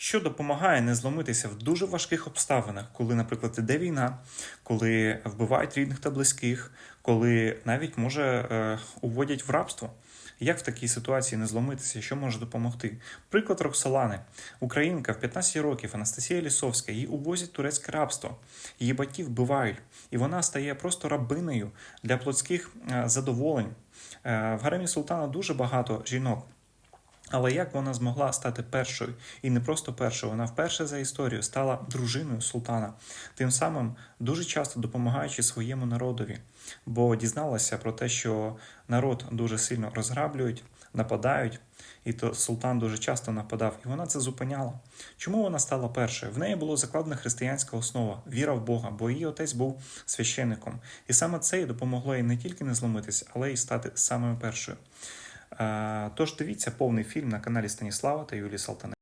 що допомагає не зломитися в дуже важких обставинах, коли, наприклад, іде війна, коли вбивають рідних та близьких, коли навіть може е, уводять в рабство. Як в такій ситуації не зломитися? Що може допомогти? Приклад Роксолани, українка в 15 років, Анастасія Лісовська, її увозять турецьке рабство, її батьків вбивають, і вона стає просто рабинею для плотських е, задоволень. Е, В гаремі султана дуже багато жінок. Але як вона змогла стати першою, і не просто першою, вона вперше за історію стала дружиною султана, тим самим дуже часто допомагаючи своєму народові, бо дізналася про те, що народ дуже сильно розграблюють, нападають, і то султан дуже часто нападав, і вона це зупиняла. Чому вона стала першою? В неї було закладена християнська основа, віра в Бога, бо її отець був священником. І саме це й допомогло їй не тільки не зломитися, але й стати самою першою. Тож дивіться повний фільм на каналі Станіслава та Юлії Салтане.